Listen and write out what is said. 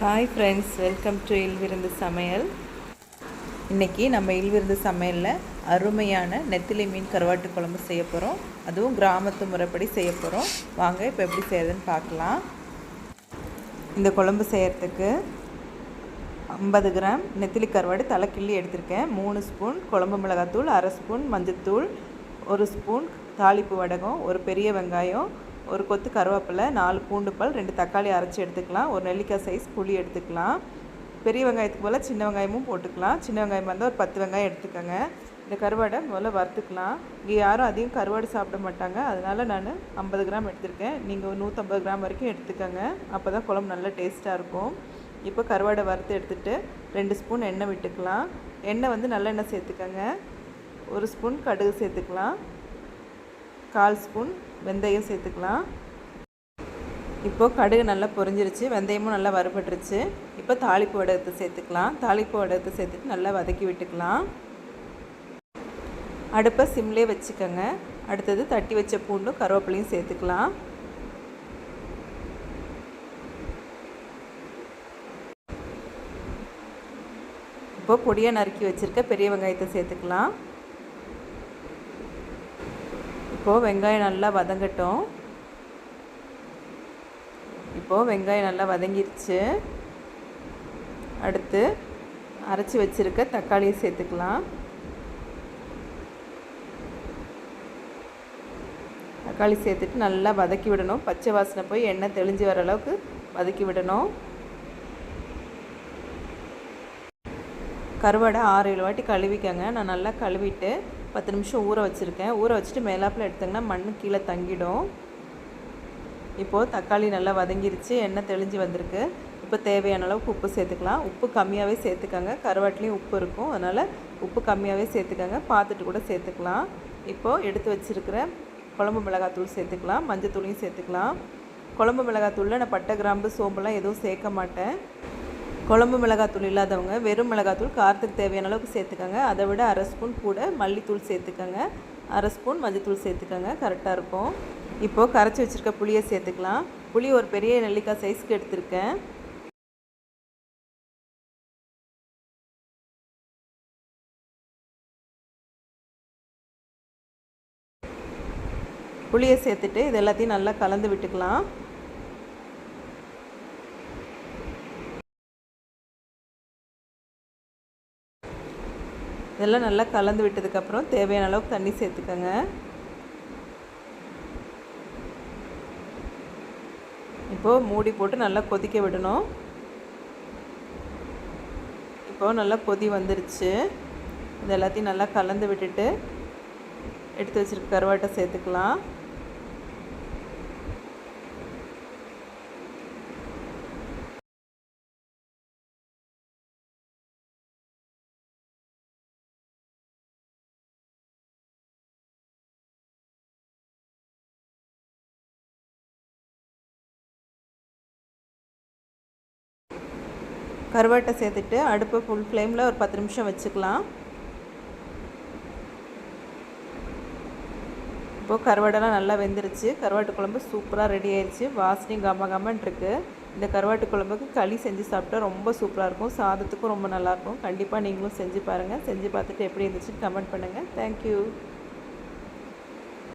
Hi friends welcome to இல்விருந்து சமையல் இன்றைக்கி நம்ம இல்விருந்து சமையலில் அருமையான நெத்திலி மீன் கருவாட்டு குழம்பு செய்ய போகிறோம் அதுவும் கிராமத்து முறைப்படி செய்ய போகிறோம் வாங்க இப்போ எப்படி செய்யறதுன்னு பார்க்கலாம். இந்த குழம்பு செய்கிறதுக்கு ஐம்பது கிராம் நெத்திலி கருவாடு தலை கிள்ளி எடுத்திருக்கேன். மூணு ஸ்பூன் குழம்பு மிளகாத்தூள் அரை ஸ்பூன் மஞ்சத்தூள் ஒரு ஸ்பூன் தாளிப்பு வடகம் ஒரு பெரிய வெங்காயம் ஒரு கொத்து கருவேப்பிலை நாலு பூண்டு பல் ரெண்டு தக்காளி அரைச்சி எடுத்துக்கலாம். ஒரு நெல்லிக்காய் சைஸ் புளி எடுத்துக்கலாம். பெரிய வெங்காயத்துக்கு போல் சின்ன வெங்காயமும் போட்டுக்கலாம். சின்ன வெங்காயம் வந்து ஒரு பத்து வெங்காயம் எடுத்துக்கோங்க. இந்த கருவாடை முதல்ல வறுத்துக்கலாம். இங்கே யாரும் அதிகம் கருவாடு சாப்பிட மாட்டாங்க. அதனால் நான் ஐம்பது கிராம் எடுத்திருக்கேன். நீங்கள் ஒரு நூற்றம்பது கிராம் வரைக்கும் எடுத்துக்கோங்க. அப்போ தான் குழம்பு நல்லா டேஸ்ட்டாக இருக்கும். இப்போ கருவாடை வறுத்து எடுத்துகிட்டு ரெண்டு ஸ்பூன் எண்ணெய் விட்டுக்கலாம். எண்ணெய் வந்து நல்லெண்ணெய் சேர்த்துக்கோங்க. ஒரு ஸ்பூன் கடுகு சேர்த்துக்கலாம். கால் ஸ்பூன் வெந்தயம் சேர்த்துக்கலாம். இப்போது கடுகு நல்லா பொரிஞ்சிருச்சு வெந்தயமும் நல்லா வறுபட்டுருச்சு. இப்போ தாளிப்பு வடகத்தை சேர்த்துக்கலாம். தாளிப்பு வடகத்தை சேர்த்துட்டு நல்லா வதக்கி விட்டுக்கலாம். அடுப்பை சிம்லே வச்சுக்கோங்க. அடுத்தது தட்டி வச்ச பூண்டும் கருவேப்பிலையும் சேர்த்துக்கலாம். இப்போ பொடியாக நறுக்கி வச்சுருக்க பெரிய வெங்காயத்தை சேர்த்துக்கலாம். இப்போது வெங்காயம் நல்லா வதங்கட்டும். இப்போது வெங்காயம் நல்லா வதங்கிருச்சு. அடுத்து அரைச்சி வச்சுருக்க தக்காளியை சேர்த்துக்கலாம். தக்காளி சேர்த்துட்டு நல்லா வதக்கி விடணும். பச்சை வாசனை போய் எண்ணெய் தெளிஞ்சு வர அளவுக்கு வதக்கி விடணும். கருவாடை ஆறு ஏழு வாட்டி கழுவிக்கங்க. நான் நல்லா கழுவிட்டு பத்து நிமிஷம் ஊற வச்சுருக்கேன். ஊற வச்சுட்டு மேலாப்பில் எடுத்தங்கன்னா மண் கீழே தங்கிடும். இப்போது தக்காளி நல்லா வதங்கிருச்சு எண்ணெய் தெளிஞ்சு வந்திருக்கு. இப்போ தேவையான அளவுக்கு உப்பு சேர்த்துக்கலாம். உப்பு கம்மியாகவே சேர்த்துக்கோங்க. கருவாட்டிலையும் உப்பு இருக்கும். அதனால் உப்பு கம்மியாகவே சேர்த்துக்கோங்க. பார்த்துட்டு கூட சேர்த்துக்கலாம். இப்போது எடுத்து வச்சுருக்கிற குழம்பு மிளகாத்தூள் சேர்த்துக்கலாம். மஞ்சத்தூளையும் சேர்த்துக்கலாம். குழம்பு மிளகாத்தூளில் நான் பட்டை கிராம்பு சோம்புலாம் எதுவும் சேர்க்க மாட்டேன். குழம்பு மிளகாத்தூள் இல்லாதவங்க வெறும் மிளகாத்தூள் காரத்துக்கு தேவையான அளவுக்கு சேர்த்துக்கோங்க. அதை விட அரை ஸ்பூன் கூட மல்லித்தூள் சேர்த்துக்கோங்க. அரை ஸ்பூன் மஞ்சத்தூள் சேர்த்துக்கோங்க. கரெக்டாக இருக்கும். இப்போது கரைச்சி வச்சுருக்க புளியை சேர்த்துக்கலாம். புளி ஒரு பெரிய நெல்லிக்காய் சைஸ்க்கு எடுத்திருக்கேன். புளியை சேர்த்துட்டு இது எல்லாத்தையும் நல்லா கலந்து விட்டுக்கலாம். இதெல்லாம் நல்லா கலந்து விட்டதுக்கப்புறம் தேவையான அளவுக்கு தண்ணி சேர்த்துக்கோங்க. இப்போது மூடி போட்டு நல்லா கொதிக்க விடணும். இப்போது நல்லா கொதி வந்துருச்சு. இது எல்லாத்தையும் நல்லா கலந்து விட்டுட்டு எடுத்து வச்சுருக்க கருவாட்டை சேர்த்துக்கலாம். கருவாட்டை சேர்த்துட்டு அடுப்பை ஃபுல் ஃப்ளேமில் ஒரு பத்து நிமிஷம் வச்சுக்கலாம். இப்போது கருவாடெல்லாம் நல்லா வெந்துருச்சு. கருவாட்டு குழம்பு சூப்பராக ரெடி ஆயிடுச்சு வாசனையும் கம்ம கம்மன் இருக்குது இந்த கருவாட்டு குழம்புக்கு களி செஞ்சு சாப்பிட்டா ரொம்ப சூப்பராக இருக்கும். சாதத்துக்கும் ரொம்ப நல்லாயிருக்கும் கண்டிப்பாக நீங்களும் செஞ்சு பாருங்கள் செஞ்சு பார்த்துட்டு எப்படி இருந்துச்சுன்னு கமெண்ட் பண்ணுங்கள் தேங்க்யூ